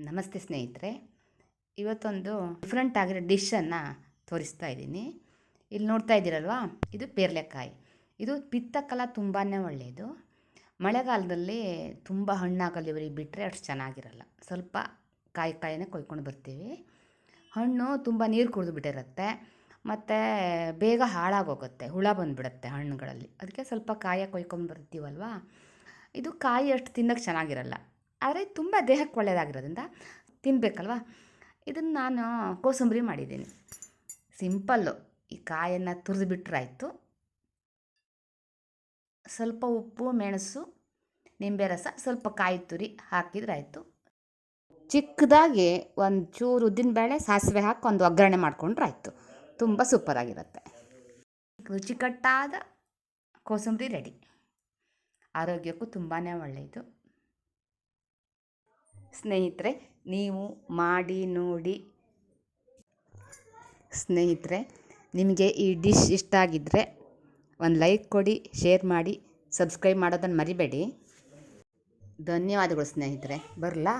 ನಮಸ್ತೆ ಸ್ನೇಹಿತರೆ. ಇವತ್ತೊಂದು ಡಿಫ್ರೆಂಟ್ ಆಗಿರೋ ಡಿಶನ್ನು ತೋರಿಸ್ತಾ ಇದ್ದೀನಿ. ಇಲ್ಲಿ ನೋಡ್ತಾ ಇದ್ದೀರಲ್ವಾ? ಇದು ಪೇರ್ಲೆಕಾಯಿ. ಇದು ಪಿತ್ತಕ್ಕೆಲ್ಲ ತುಂಬಾ ಒಳ್ಳೆಯದು ಮಳೆಗಾಲದಲ್ಲಿ ತುಂಬ ಹಣ್ಣಾಗಲ್ಲ ಇವರಿಗೆ ಬಿಟ್ಟರೆ ಅಷ್ಟು ಚೆನ್ನಾಗಿರಲ್ಲ. ಸ್ವಲ್ಪ ಕಾಯಿ ಕಾಯಿನೇ ಕೊಯ್ಕೊಂಡು ಬರ್ತೀವಿ. ಹಣ್ಣು ತುಂಬ ನೀರು ಕುಡಿದು ಬಿಟ್ಟಿರುತ್ತೆ. ಮತ್ತು ಬೇಗ ಹಾಳಾಗೋಗುತ್ತೆ. ಹುಳ ಬಂದುಬಿಡುತ್ತೆ ಹಣ್ಣುಗಳಲ್ಲಿ. ಅದಕ್ಕೆ ಸ್ವಲ್ಪ ಕಾಯ ಕೊಯ್ಕೊಂಡು ಬರ್ತೀವಲ್ವಾ? ಇದು ಕಾಯಿ ಅಷ್ಟು ತಿನ್ನೋಕ್ಕೆ ಚೆನ್ನಾಗಿರಲ್ಲ. ಆದರೆ ತುಂಬ ದೇಹಕ್ಕೆ ಒಳ್ಳೆಯದಾಗಿರೋದ್ರಿಂದ ತಿನ್ನಬೇಕಲ್ವ ಇದನ್ನು ನಾನು ಕೋಸಂಬರಿ ಮಾಡಿದ್ದೀನಿ. ಸಿಂಪಲ್ಲು. ಈ ಕಾಯನ್ನು ತುರಿದು ಬಿಟ್ಟರಾಯಿತು ಸ್ವಲ್ಪ ಉಪ್ಪು, ಮೆಣಸು, ನಿಂಬೆ ರಸ, ಸ್ವಲ್ಪ ಕಾಯಿ ತುರಿ ಹಾಕಿದ್ರಾಯಿತು ಚಿಕ್ಕದಾಗಿ ಒಂದು ಚೂರು ಉದ್ದಿನಬೇಳೆ ಸಾಸಿವೆ ಹಾಕಿ ಒಂದು ಒಗ್ಗರಣೆ ಮಾಡ್ಕೊಂಡ್ರೆ ಆಯಿತು. ತುಂಬ ಸೂಪರಾಗಿರುತ್ತೆ ರುಚಿಕಟ್ಟಾದ ಕೋಸಂಬರಿ ರೆಡಿ ಆರೋಗ್ಯಕ್ಕೂ ತುಂಬಾ ಒಳ್ಳೆಯದು. ಸ್ನೇಹಿತರೆ, ನೀವು ಮಾಡಿ ನೋಡಿ. ಸ್ನೇಹಿತರೆ, ನಿಮಗೆ ಈ ಡಿಶ್ ಇಷ್ಟ ಆಗಿದ್ದರೆ ಒಂದು ಲೈಕ್ ಕೊಡಿ, ಶೇರ್ ಮಾಡಿ, ಸಬ್ಸ್ಕ್ರೈಬ್ ಮಾಡೋದನ್ನು ಮರಿಬೇಡಿ. ಧನ್ಯವಾದಗಳು ಸ್ನೇಹಿತರೆ. ಬರಲಾ?